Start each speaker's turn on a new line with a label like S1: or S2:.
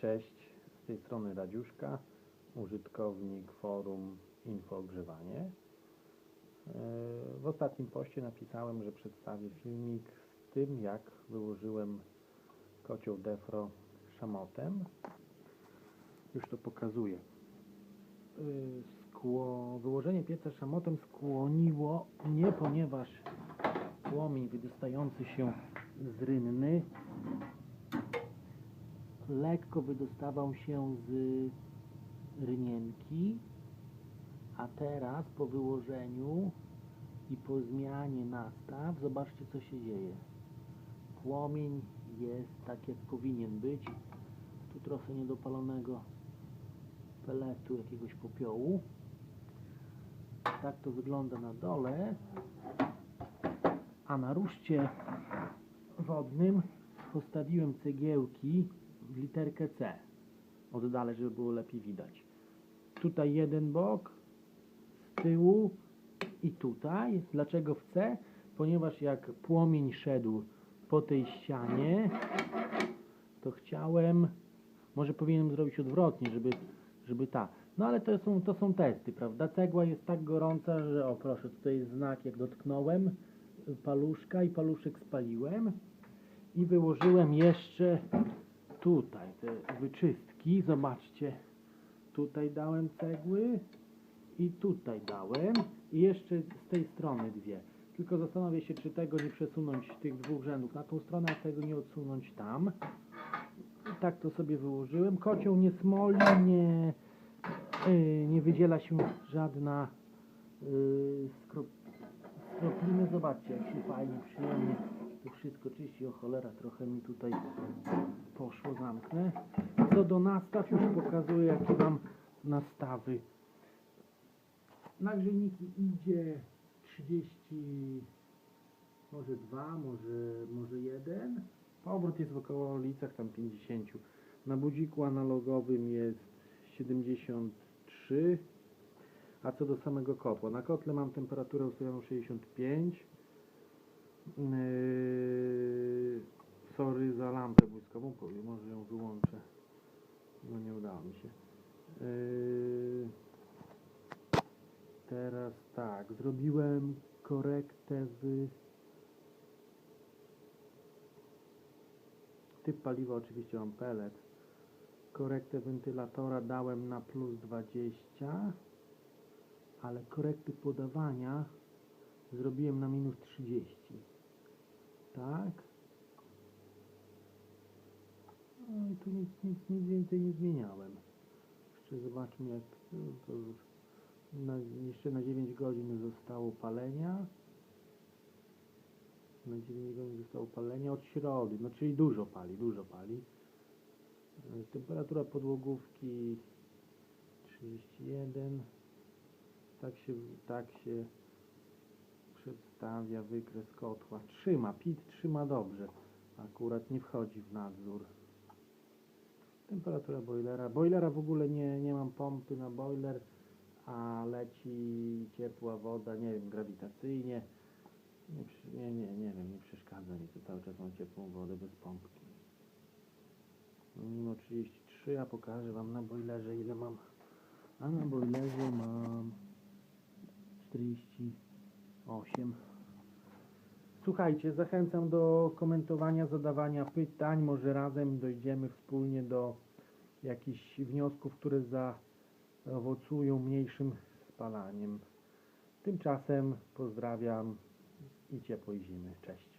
S1: Cześć, z tej strony Radziuszka, użytkownik forum Infogrzewanie. E, W ostatnim poście napisałem, że przedstawię filmik z tym, jak wyłożyłem kocioł defro szamotem. Już to pokazuję. E, Skło... Wyłożenie pieca szamotem skłoniło mnie, ponieważ płomień wydostający się z rynny lekko wydostawał się z rynienki, a teraz po wyłożeniu i po zmianie nastaw, zobaczcie co się dzieje. Płomień jest tak jak powinien być. Tu trochę niedopalonego peletu, jakiegoś popiołu. Tak to wygląda na dole. A na ruszcie wodnym postawiłem cegiełki w literkę C. Oddalę, żeby było lepiej widać. Tutaj jeden bok, z tyłu i tutaj. Dlaczego w C? Ponieważ jak płomień szedł po tej ścianie, to chciałem, może powinienem zrobić odwrotnie, żeby, żeby ta. No ale to są, to są testy, prawda? Cegła jest tak gorąca, że o proszę, tutaj jest znak, jak dotknąłem paluszka i paluszek spaliłem i wyłożyłem jeszcze tutaj te wyczystki. Zobaczcie, tutaj dałem cegły i tutaj dałem i jeszcze z tej strony dwie. Tylko zastanowię się, czy tego nie przesunąć tych dwóch rzędów na tą stronę, a tego nie odsunąć tam. I tak to sobie wyłożyłem. Kocioł nie smoli, nie, yy, nie wydziela się żadna yy, skrop, skropliny. Zobaczcie, jak się fajnie, przyjemnie to wszystko czyści. O cholera, trochę mi tutaj poszło, zamknę. Co do nastaw, już pokazuję, jakie mam nastawy. Na grzejniki idzie 30, może 2, może, może 1. Powrót jest w okolicach tam 50. Na budziku analogowym jest 73. A co do samego kotła, na kotle mam temperaturę ustawioną 65. Yy, sorry za lampę błyskową, powiem, może ją wyłączę. No nie udało mi się. Yy, teraz tak, zrobiłem korektę w typ paliwa oczywiście mam pellet. Korektę wentylatora dałem na plus 20, ale korekty podawania zrobiłem na minus 30. Tak. No i tu nic, nic, nic więcej nie zmieniałem. Jeszcze zobaczmy jak to na, jeszcze na 9 godzin zostało palenia. Na 9 godzin zostało palenia od środy, no czyli dużo pali, dużo pali. E, Temperatura podłogówki 31. Tak się, tak się przedstawia wykres kotła. Trzyma, PIT trzyma dobrze. Akurat nie wchodzi w nadzór. Temperatura boilera. Boilera w ogóle nie, nie mam pompy na boiler, a leci ciepła woda, nie wiem, grawitacyjnie. Nie, nie, nie, nie wiem, nie przeszkadza mi to. Cały czas mam ciepłą wodę bez pompki. Mimo 33, a pokażę Wam na boilerze ile mam. A na boilerze mam 48. Słuchajcie, zachęcam do komentowania, zadawania pytań. Może razem dojdziemy wspólnie do jakichś wniosków, które zaowocują mniejszym spalaniem. Tymczasem pozdrawiam i ciepłej zimy. Cześć.